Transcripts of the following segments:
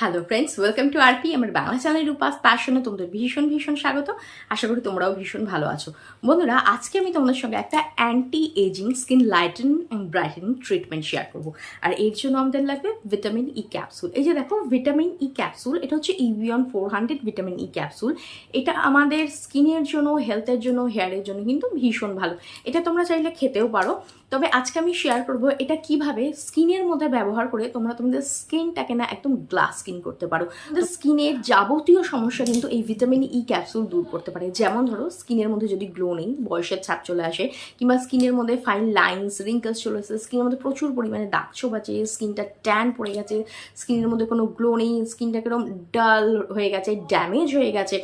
Hello friends welcome to RP আমার Bangla channel Rupa's প্যাশনে তোমাদের ভীষণ ভীষণ স্বাগত। আশা করি তোমরাও ভীষণ ভালো আছো। বন্ধুরা, আজকে আমি তোমাদের সঙ্গে একটা anti ageing skin lighten and brightening treatment share করব। আর এর জন্য আমাদের লাগবে ভিটামিন ই ক্যাপসুল এই যে দেখো ভিটামিন ই ক্যাপসুল এটা হচ্ছে Evion four hundred vitamin E capsule এটা আমাদের স্কিনের জন্য হেলথের জন্য হেয়ারের জন্য কিন্তু ভীষণ ভালো। এটা তোমরা চাইলে খেতেও পারো। তবে আজকে আমি শেয়ার করব এটা কীভাবে স্কিনের মধ্যে ব্যবহার করে তোমরা তোমাদের স্কিনটাকে না একদম গ্লাস স্কিন করতে পারো। স্কিনের যাবতীয় সমস্যা কিন্তু এই ভিটামিন ই ক্যাপসুল দূর করতে পারে। যেমন ধরো, স্কিনের মধ্যে যদি গ্লো নেই, বয়সের ছাপ চলে আসে, কিংবা স্কিনের মধ্যে ফাইন লাইন্স রিঙ্কলস চলে আসে, স্কিনের মধ্যে প্রচুর পরিমাণে দাগ ছোপ আছে স্কিনটা ট্যান পড়ে গেছে, স্কিনের মধ্যে কোনো গ্লো নেই, স্কিনটা কীরকম ডাল হয়ে গেছে ড্যামেজ হয়ে গেছে,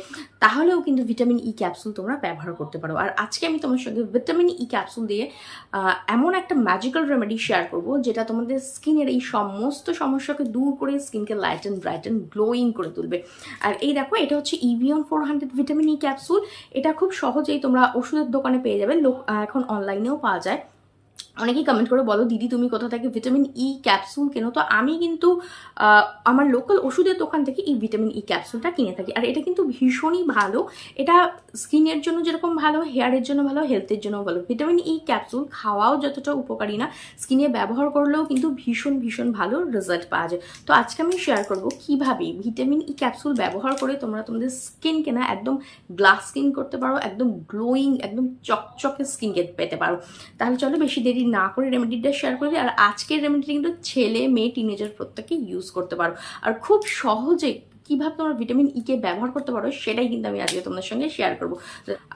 তাহলেও কিন্তু ভিটামিন ই ক্যাপসুল তোমরা ব্যবহার করতে পারো। আর আজকে আমি তোমার সঙ্গে ভিটামিন ই ক্যাপসুল দিয়ে এমন একটা ম্যাজিক্যাল রেমেডি শেয়ার করব, যেটা তোমাদের স্কিনের এই সমস্ত সমস্যাকে দূর করে স্কিনকে light and bright and glowing করে তুলবে। আর এই দেখো, এটা হচ্ছে Evion four hundred vitamin E capsule এটা খুব সহজেই তোমরা ওষুধের দোকানে পেয়ে যাবে। লোক এখন অনলাইনেও পাওয়া যায়। অনেকেই কমেন্ট করে বলো, দিদি, তুমি কোথা থেকে ভিটামিন ই ক্যাপসুল কেনো? তো আমি কিন্তু আমার লোকাল ওষুধের দোকান থেকে এই ভিটামিন ই ক্যাপসুলটা কিনে থাকি। আর এটা কিন্তু ভীষণই ভালো। এটা স্কিনের জন্য যেরকম ভালো হেয়ারের জন্য ভালো হেলথের জন্য ভালো। ভিটামিন ই ক্যাপসুল খাওয়াও যতটা উপকারী না, স্কিনে ব্যবহার করলেও কিন্তু ভীষণ ভীষণ ভালো রেজাল্ট পাওয়া যায়। তো আজকে আমি শেয়ার করব কীভাবে ভিটামিন ই ক্যাপসুল ব্যবহার করে তোমরা তোমাদের স্কিনকে না একদম গ্লাস স্কিন করতে পারো, একদম গ্লোয়িং একদম চকচকে স্কিন পেতে পারো। তাহলে চলো বেশি দেরি না করে রেমেডিটা শেয়ার করি আর আজকের রেমেডিটা কিন্তু ছেলে, মেয়ে টিনেজার প্রত্যেকে ইউজ করতে পারো। আর খুব সহজে কীভাবে তোমরা ভিটামিন ই কে ব্যবহার করতে পারো সেটাই কিন্তু আমি আজকে তোমাদের সঙ্গে শেয়ার করব।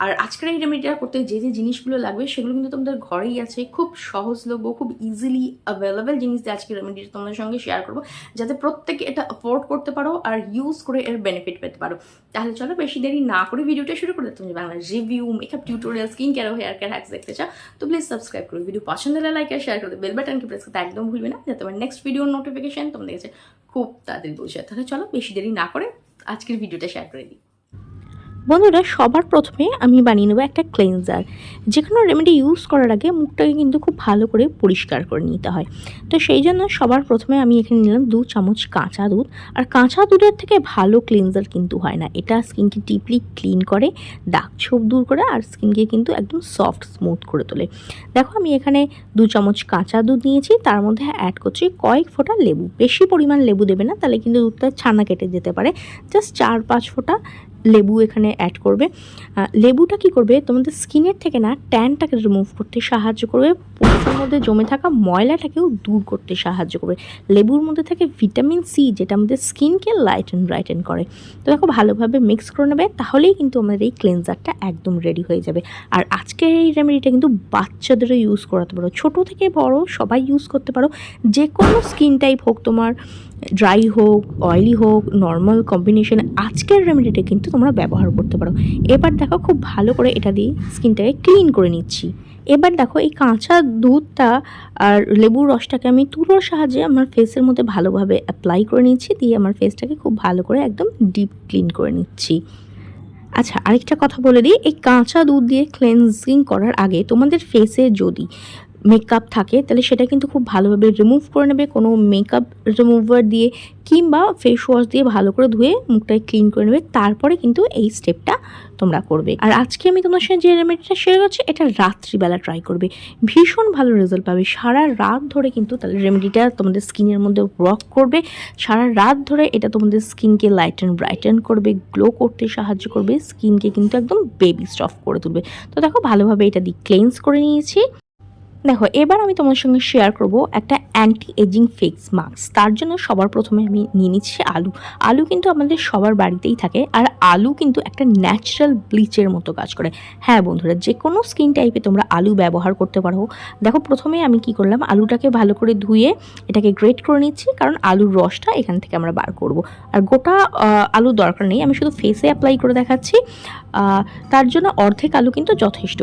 আর আজকের এই রেমেডিটা করতে যে যে জিনিসগুলো লাগবে সেগুলো কিন্তু তোমাদের ঘরেই আছে, খুব সহজলভ্য, খুব ইজিলি অ্যাভেলেবেল জিনিস দিয়ে আজকের রেমেডিটা তোমাদের সঙ্গে শেয়ার করব, যাতে প্রত্যেকে এটা অ্যাফোর্ড করতে পারো আর ইউজ করে এর বেনিফিট পেতে পারো। তাহলে চলো বেশি দেরি না করে ভিডিওটা শুরু করে তুমি Bangla review makeup tutorial skin care hair care hacks দেখতে চাও, তো প্লিজ সাবস্ক্রাইব করো। ভিডিও পছন্দ হলে লাইক আর শেয়ার করতে বেল বাটনকে প্রেস করতে একদম ভুলবে না। যাতে আমার নেক্সট ভিডিওর নোটিফিকেশন তোমাদের কাছে খুব তাড়াতাড়ি পৌঁছায় তাহলে চলো বেশি দেরি না করে আজকের ভিডিওটা শেয়ার করে দিই। বন্ধুরা, সবার প্রথমে আমি বানিয়ে নেব একটা ক্লেনজার যে কোনো রেমেডি ইউজ করার আগে মুখটাকে কিন্তু খুব ভালো করে পরিষ্কার করে নিতে হয়। তো সেই জন্য সবার প্রথমে আমি এখানে নিলাম দু চামচ কাঁচা দুধ। আর কাঁচা দুধের থেকে ভালো ক্লিনজার কিন্তু হয় না। এটা স্কিনকে ডিপলি ক্লিন করে, দাগ ছোপ দূর করে আর স্কিনকে কিন্তু একদম সফট স্মুথ করে তোলে। দেখো, আমি এখানে দু চামচ কাঁচা দুধ নিয়েছি। তার মধ্যে অ্যাড করছি কয়েক ফোঁটা লেবু। বেশি পরিমাণ লেবু দেবে না, তাহলে কিন্তু দুধটা ছানা কেটে যেতে পারে। জাস্ট চার পাঁচ ফোঁটা লেবু এখানে অ্যাড করবে। লেবুটা কি করবে? তোমাদের স্কিনের থেকে না ট্যানটাকে রিমুভ করতে সাহায্য করবে। পোস্টের মধ্যে জমে থাকা ময়লাটাকেও দূর করতে সাহায্য করবে। লেবুর মধ্যে থাকে ভিটামিন সি, যেটা আমাদের স্কিনকে লাইট অ্যান্ড ব্রাইটেন করে। তো দেখো, ভালোভাবে মিক্স করে নেবে, তাহলেই কিন্তু আমাদের এই ক্লেনজারটা একদম রেডি হয়ে যাবে। আর আজকের এই রেমেডিটা কিন্তু বাচ্চাদেরও ইউজ করাতে পারো। ছোটো থেকে বড় সবাই ইউজ করতে পারো। যে কোনো স্কিন টাইপ হোক তোমার, ড্রাই হোক, অয়েলি হোক, নর্মাল কম্বিনেশন, আজকের রেমেডিটা কিন্তু তোমরা ব্যবহার করতে পারো। এবার দেখো, খুব ভালো করে এটা দিয়ে স্কিনটাকে ক্লিন করে নিচ্ছি। এবার দেখো এই কাঁচা দুধটা আর লেবুর রসটাকে আমি তুলোর সাহায্যে আমার ফেসের মধ্যে ভালোভাবে অ্যাপ্লাই করে নিচ্ছি, দিয়ে আমার ফেসটাকে খুব ভালো করে একদম ডিপ ক্লিন করে নিচ্ছি। আচ্ছা আরেকটা কথা বলে দিই, এই কাঁচা দুধ দিয়ে ক্লেন্সিং করার আগে তোমাদের ফেসে যদি মেকআপ থাকে, তাহলে সেটা কিন্তু খুব ভালোভাবে রিমুভ করে নেবে। কোনো মেকআপ রিমুভার দিয়ে কিংবা ফেস ওয়াশ দিয়ে ভালো করে ধুয়ে মুখটাকে ক্লিন করে নেবে। তারপরে কিন্তু এই স্টেপটা তোমরা করবে। আর আজকে আমি তোমার সঙ্গে যে রেমেডিটা শেয়ার করছি, এটা রাত্রিবেলা ট্রাই করবে। ভীষণ ভালো রেজাল্ট পাবে। সারা রাত ধরে কিন্তু তাহলে রেমেডিটা তোমাদের স্কিনের মধ্যে ওয়ার্ক করবে। সারা রাত ধরে এটা তোমাদের স্কিনকে লাইট অ্যান্ড ব্রাইটেন করবে গ্লো করতে সাহায্য করবে, স্কিনকে কিন্তু একদম বেবি স্টফ করে তুলবে। তো দেখো, ভালোভাবে এটা দিয়ে ক্লেন্স করে নিয়েছি। দেখো, এবার আমি তোমার সঙ্গে শেয়ার করব একটা অ্যান্টি এজিং ফেস মাস্ক তার জন্য সবার প্রথমে আমি নিয়ে নিচ্ছি আলু। আলু কিন্তু আমাদের সবার বাড়িতেই থাকে আর আলু কিন্তু একটা ন্যাচারাল ব্লিচের মতো কাজ করে। হ্যাঁ বন্ধুরা, যে কোনো স্কিন টাইপে তোমরা আলু ব্যবহার করতে পারো। দেখো, প্রথমে আমি কি করলাম, আলুটাকে ভালো করে ধুয়ে এটাকে গ্রেট করে নিচ্ছি, কারণ আলুর রসটা এখান থেকে আমরা বার করব। আর গোটা আলু দরকার নেই, আমি শুধু ফেসে অ্যাপ্লাই করে দেখাচ্ছি। তার জন্য অর্ধেক আলু কিন্তু যথেষ্ট।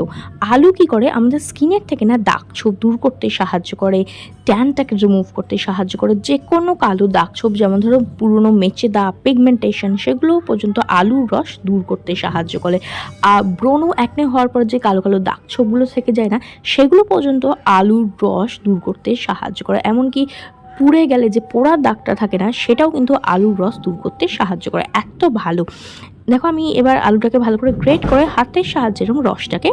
আলু কি করে, আমাদের স্কিনের থেকে না, দাগ ছোপ দূর করতে সাহায্য করে ট্যানটাকে রিমুভ করতে সাহায্য করে, যে কোনো কালো দাগ ছোপ, যেমন ধরো পুরনো মেচে দাগ পিগমেন্টেশন সেগুলো পর্যন্ত আলুর রস দূর করতে সাহায্য করে। আর ব্রণ একনে হওয়ার পর যে কালো কালো দাগ ছোপগুলো থেকে যায় না, সেগুলো পর্যন্ত আলুর রস দূর করতে সাহায্য করে। এমনকি পুড়ে গেলে যে পোড়ার দাগটা থাকে না, সেটাও কিন্তু আলুর রস দূর করতে সাহায্য করে। এত ভালো। দেখো আমি এবার আলুটাকে ভালো করে গ্রেট করে হাতের সাহায্যে এরকম রসটাকে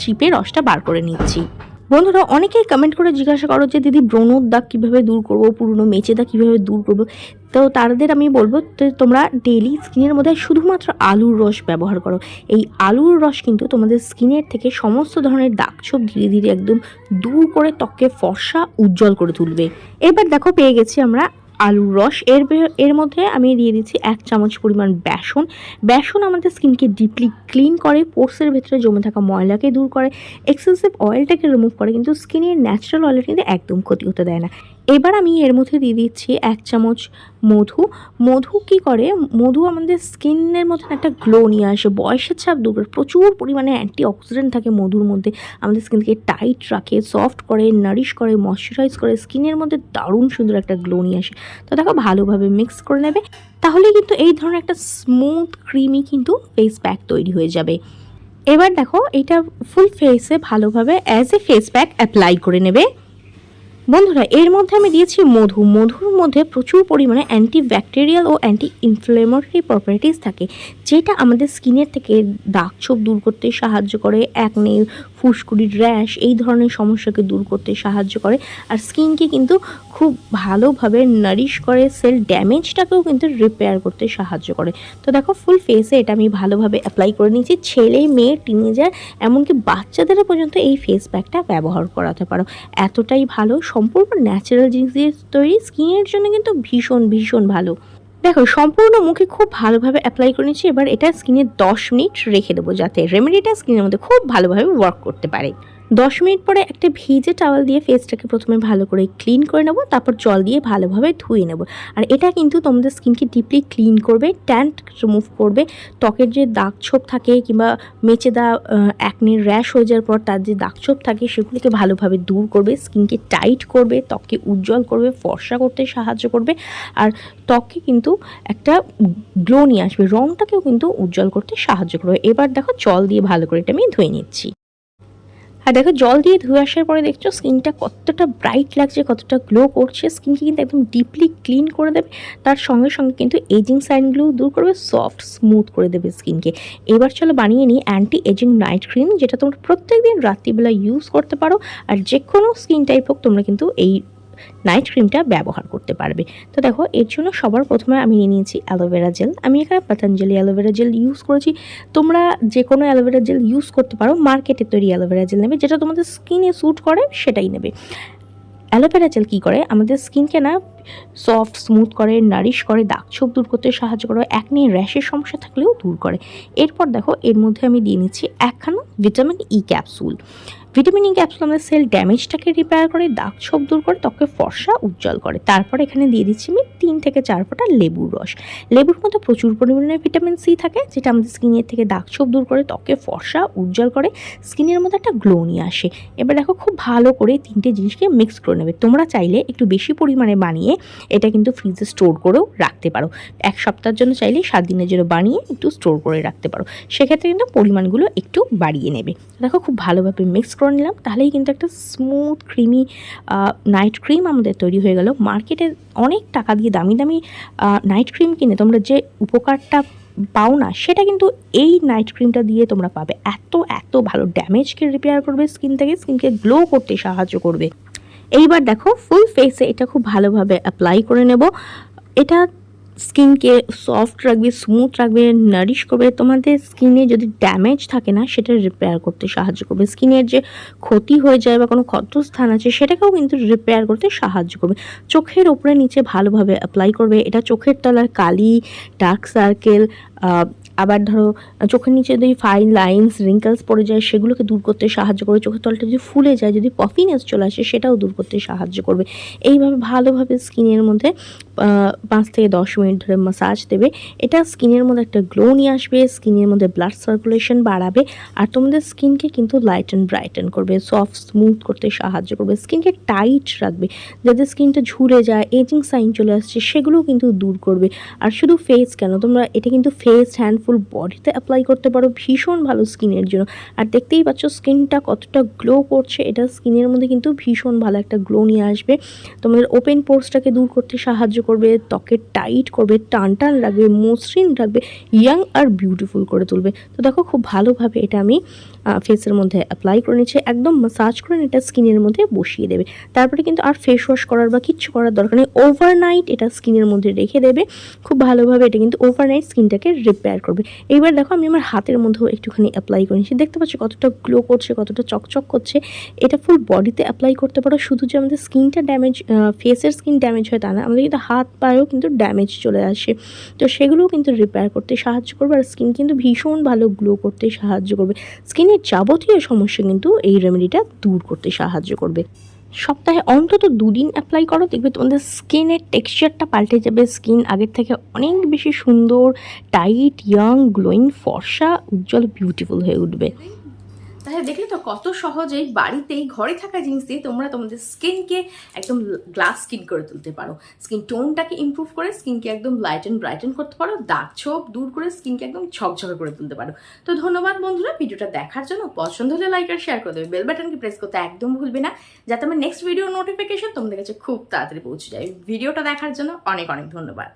চিপে রসটা বার করে নিচ্ছি। বন্ধুরা, অনেকেই কমেন্ট করে জিজ্ঞাসা করো যে, দিদি, ব্রণর দাগ কীভাবে দূর করব? পুরনো মেচে দাগ কীভাবে দূর করব? তো তাদের আমি বলব তোমরা ডেলি স্কিনের মধ্যে শুধুমাত্র আলুর রস ব্যবহার করো। এই আলুর রস কিন্তু তোমাদের স্কিনের থেকে সমস্ত ধরনের দাগ ছোপ ধীরে ধীরে একদম দূর করে ত্বককে ফর্সা, উজ্জ্বল করে তুলবে। এবার দেখো, পেয়ে গেছি আমরা আলুর রস। এর এর মধ্যে আমি দিয়ে দিচ্ছি এক চামচ পরিমাণ বেসন। বেসন আমাদের স্কিনকে ডিপলি ক্লিন করে, পোর্সের ভেতরে জমে থাকা ময়লাকে দূর করে এক্সেসিভ অয়েলটাকে রিমুভ করে, কিন্তু স্কিনের ন্যাচারাল অয়েলের কিন্তু একদম ক্ষতি হতে দেয় না। এবার আমি এর মধ্যে দিয়ে দিচ্ছি এক চামচ মধু। মধু কি করে? মধু আমাদের স্কিনের মধ্যে একটা গ্লো নিয়ে আসে। বয়সের ছাপ দূর প্রচুর পরিমাণে অ্যান্টি অক্সিডেন্ট থাকে মধুর মধ্যে। আমাদের স্কিনকে টাইট রাখে সফট করে নারিশ করে ময়শ্চারাইজ করে, স্কিনের মধ্যে দারুণ সুন্দর একটা গ্লো নিয়ে আসে। তো দেখো, ভালোভাবে মিক্স করে নেবে। তাহলে কিন্তু এই ধরনের একটা স্মুথ ক্রিমি কিন্তু ফেস প্যাক তৈরি হয়ে যাবে। এবার দেখো, এটা ফুল ফেসে ভালোভাবে as a face pack apply করে নেবে। বন্ধুরা, এর মধ্যে আমি দিয়েছি মধু। মধুর মধ্যে প্রচুর পরিমাণে অ্যান্টি ব্যাকটেরিয়াল ও অ্যান্টি ইনফ্লেমেটরি প্রপার্টিস থাকে। যেটা আমাদের স্কিনের থেকে দাগ ছোপ দূর করতে সাহায্য করে একনে ফুসকুড়ি র্যাশ এই ধরনের সমস্যাকে দূর করতে সাহায্য করে। আর স্কিনকে কিন্তু খুব ভালোভাবে নারিশ করে সেল ড্যামেজটাকেও কিন্তু রিপেয়ার করতে সাহায্য করে। তো দেখো ফুল ফেসে এটা আমি ভালোভাবে অ্যাপ্লাই করে নিয়েছি। ছেলে, মেয়ে টিনেজার এমনকি বাচ্চাদের পর্যন্ত এই ফেস প্যাকটা ব্যবহার করাতে পারো। এতটাই ভালো, সম্পূর্ণ ন্যাচারাল জিনিস দিয়ে তৈরি। স্কিনের জন্য কিন্তু ভীষণ ভীষণ ভালো। দেখো, সম্পূর্ণ মুখে খুব ভালোভাবে অ্যাপ্লাই করে নিচ্ছি। এবার এটা স্কিনে দশ মিনিট রেখে দেবো যাতে রেমেডিটা স্কিনের মধ্যে খুব ভালোভাবে ওয়ার্ক করতে পারে। দশ মিনিট পরে একটা ভিজে টাওয়াল দিয়ে ফেসটাকে প্রথমে ভালো করে ক্লিন করে নেব, তারপর জল দিয়ে ভালোভাবে ধুয়ে নেব। আর এটা কিন্তু তোমাদের স্কিনকে ডিপলি ক্লিন করবে ট্যান্ট রিমুভ করবে। ত্বকের যে দাগ ছোপ থাকে কিংবা মেচে দা একনির র্যাশ হয়ে যাওয়ার পর তার যে দাগ ছোপ থাকে সেগুলোকে ভালোভাবে দূর করবে স্কিনকে টাইট করবে, ত্বককে উজ্জ্বল করবে, ফর্সা করতে সাহায্য করবে। আর ত্বককে কিন্তু একটা গ্লো নিয়ে আসবে রঙটাকেও কিন্তু উজ্জ্বল করতে সাহায্য করবে। এবার দেখো জল দিয়ে ভালো করে এটা আমি ধুয়ে নিচ্ছি। আর দেখো জল দিয়ে ধুয়ে আসার পরে দেখছ স্কিনটা কতটা ব্রাইট লাগছে, কতটা গ্লো করছে। স্কিনকে কিন্তু একদম ডিপলি ক্লিন করে দেবে। তার সঙ্গে সঙ্গে কিন্তু এজিং সাইনগুলো দূর করবে সফট স্মুথ করে দেবে স্কিনকে এবার চলো বানিয়ে নিই অ্যান্টি এজিং নাইট ক্রিম যেটা তোমরা প্রত্যেক দিন রাত্রিবেলা ইউজ করতে পারো। আর যে কোনো স্কিন টাইপ হোক, তোমরা কিন্তু এই নাইট ক্রিমটা ব্যবহার করতে পারবে। তো দেখো, এর জন্য সবার প্রথমে আমি নিয়ে নিয়েছি অ্যালোভেরা জেল আমি এখানে পতঞ্জলি অ্যালোভেরা জেল ইউজ করেছি। তোমরা যে কোনো অ্যালোভেরা জেল ইউজ করতে পারো মার্কেটে তৈরি অ্যালোভেরা জেল নেবে, যেটা তোমাদের স্কিনে স্যুট করে, সেটাই নেবে। অ্যালোভেরা জেল কী করে? আমাদের স্কিনকে না সফট স্মুথ করে নারিশ করে, দাগ ছোপ দূর করতে সাহায্য করে এক নিয়ে র্যাশের সমস্যা থাকলেও দূর করে। এরপর দেখো, এর মধ্যে আমি দিয়ে নিচ্ছি একখানা vitamin E capsule vitamin E capsule আমাদের সেল ড্যামেজটাকে রিপেয়ার করে, দাগ ছোপ দূর করে ত্বকে ফর্সা উজ্জ্বল করে। তারপর এখানে দিয়ে দিচ্ছি আমি তিন থেকে চার ফোঁটা লেবুর রস। লেবুর মধ্যে প্রচুর পরিমাণে ভিটামিন সি থাকে, যেটা আমাদের স্কিনের থেকে দাগ ছোপ দূর করে ত্বকে ফর্সা উজ্জ্বল করে স্কিনের মধ্যে একটা গ্লো নিয়ে আসে। এবার দেখো, খুব ভালো করে তিনটে জিনিসকে মিক্স করে নেবে। তোমরা চাইলে একটু বেশি পরিমাণে বানিয়ে এটা কিন্তু ফ্রিজে স্টোর করেও রাখতে পারো। এক সপ্তাহের জন্য চাইলে সাত দিনের জন্য বানিয়ে একটু স্টোর করে রাখতে পারো। সেক্ষেত্রে কিন্তু পরিমাণগুলো একটু বাড়িয়ে নেবে। দেখো, খুব ভালোভাবে মিক্স করে নিলাম, তাহলেই কিন্তু একটা স্মুথ ক্রিমি নাইট ক্রিম আমাদের তৈরি হয়ে গেল। মার্কেটে অনেক টাকা দিয়ে দামি দামি নাইট ক্রিম কিনে তোমরা যে উপকারটা পাও না, সেটা কিন্তু এই নাইট ক্রিমটা দিয়ে তোমরা পাবে। এত এত ভালো ড্যামেজকে রিপেয়ার করবে স্কিন থেকে স্কিনকে গ্লো করতে সাহায্য করবে। এইবার দেখো ফুল ফেসে এটা খুব ভালোভাবে অ্যাপ্লাই করে নেব। এটা স্কিনকে সফট রাখবে, স্মুথ রাখবে, নারিশ করবে। তোমাদের স্কিনে যদি ড্যামেজ থাকে না, সেটা রিপেয়ার করতে সাহায্য করবে। স্কিনের যে ক্ষতি হয়ে যায় বা কোনো ক্ষতস্থান আছে, সেটাকেও কিন্তু রিপেয়ার করতে সাহায্য করবে। চোখের ওপরে নিচে ভালোভাবে অ্যাপ্লাই করবে। এটা চোখের তলার কালি ডার্ক সার্কেল আবার ধরো, চোখের নিচে যদি ফাইন লাইন্স রিঙ্কেলস পড়ে যায়, সেগুলোকে দূর করতে সাহায্য করবে চোখের তলটা যদি ফুলে যায়, যদি পফিনেস চলে আসে, সেটাও দূর করতে সাহায্য করবে। এইভাবে ভালোভাবে স্কিনের মধ্যে পাঁচ থেকে দশ মিনিট ধরে মাসাজ দেবে। এটা স্কিনের মধ্যে একটা গ্লো নিয়ে আসবে, স্কিনের মধ্যে ব্লাড সার্কুলেশন বাড়াবে, আর তোমাদের স্কিনকে কিন্তু লাইট অ্যান্ড ব্রাইটেন করবে সফট স্মুথ করতে সাহায্য করবে। স্কিনকে টাইট রাখবে যাদের স্কিনটা ঝুলে যায় এজিং সাইন চলে আসছে, সেগুলোও কিন্তু দূর করবে। আর শুধু ফেস কেন, তোমরা, এটা কিন্তু ফেস ফেস হ্যান্ড ফুল বডিতে অ্যাপ্লাই করতে পারো ভীষণ ভালো স্কিনের জন্য। আর দেখতেই পাচ্ছ স্কিনটা কতটা গ্লো করছে, এটা স্কিনের মধ্যে কিন্তু ভীষণ ভালো একটা গ্লো নিয়ে আসবে। তোমাদের ওপেন পোর্সটাকে দূর করতে সাহায্য করবে, ত্বকে টাইট করবে, টান টান রাখবে, মসৃণ রাখবে ইয়াং আর বিউটিফুল করে তুলবে। তো দেখো খুব ভালোভাবে এটা আমি ফেসের মধ্যে অ্যাপ্লাই করে নিচ্ছে, একদম মাসাজ করে এটা স্কিনের মধ্যে বসিয়ে দেবে। তারপরে কিন্তু আর ফেস ওয়াশ করার বা কিচ্ছু করার দরকার নেই ওভারনাইট এটা স্কিনের মধ্যে রেখে দেবে। খুব ভালোভাবে এটা কিন্তু ওভারনাইট স্কিনটাকে রিপেয়ার করবে। এইবার দেখো আমি আমার হাতের মধ্যেও একটুখানি অ্যাপ্লাই করে নিচ্ছি দেখতে পাচ্ছ কতটা গ্লো করছে, কতটা চকচক করছে। এটা ফুল বডিতে অ্যাপ্লাই করতে পারো, শুধু যে আমাদের স্কিনটা ড্যামেজ ফেসের স্কিন ড্যামেজ হয় তা না, আমাদের কিন্তু হাত পায়েও কিন্তু ড্যামেজ চলে আসে। তো সেগুলোও কিন্তু রিপেয়ার করতে সাহায্য করবে, আর স্কিন কিন্তু ভীষণ ভালো গ্লো করতে সাহায্য করবে। স্কিনের যাবতীয় সমস্যা কিন্তু এই রেমেডিটা দূর করতে সাহায্য করবে। সপ্তাহে অন্তত দুদিন অ্যাপ্লাই করো, দেখবে তোমাদের স্কিনের টেক্সচারটা পাল্টে যাবে, স্কিন আগের থেকে অনেক বেশি সুন্দর টাইট ইয়াং গ্লোয়িং ফর্সা, উজ্জ্বল বিউটিফুল হয়ে উঠবে। তাহলে দেখলে তো কত সহজেই বাড়িতেই ঘরে থাকা জিনিস দিয়ে তোমরা তোমাদের স্কিনকে একদম গ্লাস স্কিন করে তুলতে পারো। স্কিন টোনটাকে ইমপ্রুভ করে স্কিনকে একদম লাইট অ্যান্ড ব্রাইটেন করতে পারো। দাগ ছোপ দূর করে স্কিনকে একদম ঝকঝকে করে তুলতে পারো। তো ধন্যবাদ বন্ধুরা, ভিডিওটা দেখার জন্য। পছন্দ হলে লাইক আর শেয়ার করে দেবে। বেল বাটনকে প্রেস করতে একদম ভুলবে না, যাতে আমার নেক্সট ভিডিও নোটিফিকেশন তোমাদের কাছে খুব তাড়াতাড়ি পৌঁছে যায়। ভিডিওটা দেখার জন্য অনেক অনেক ধন্যবাদ।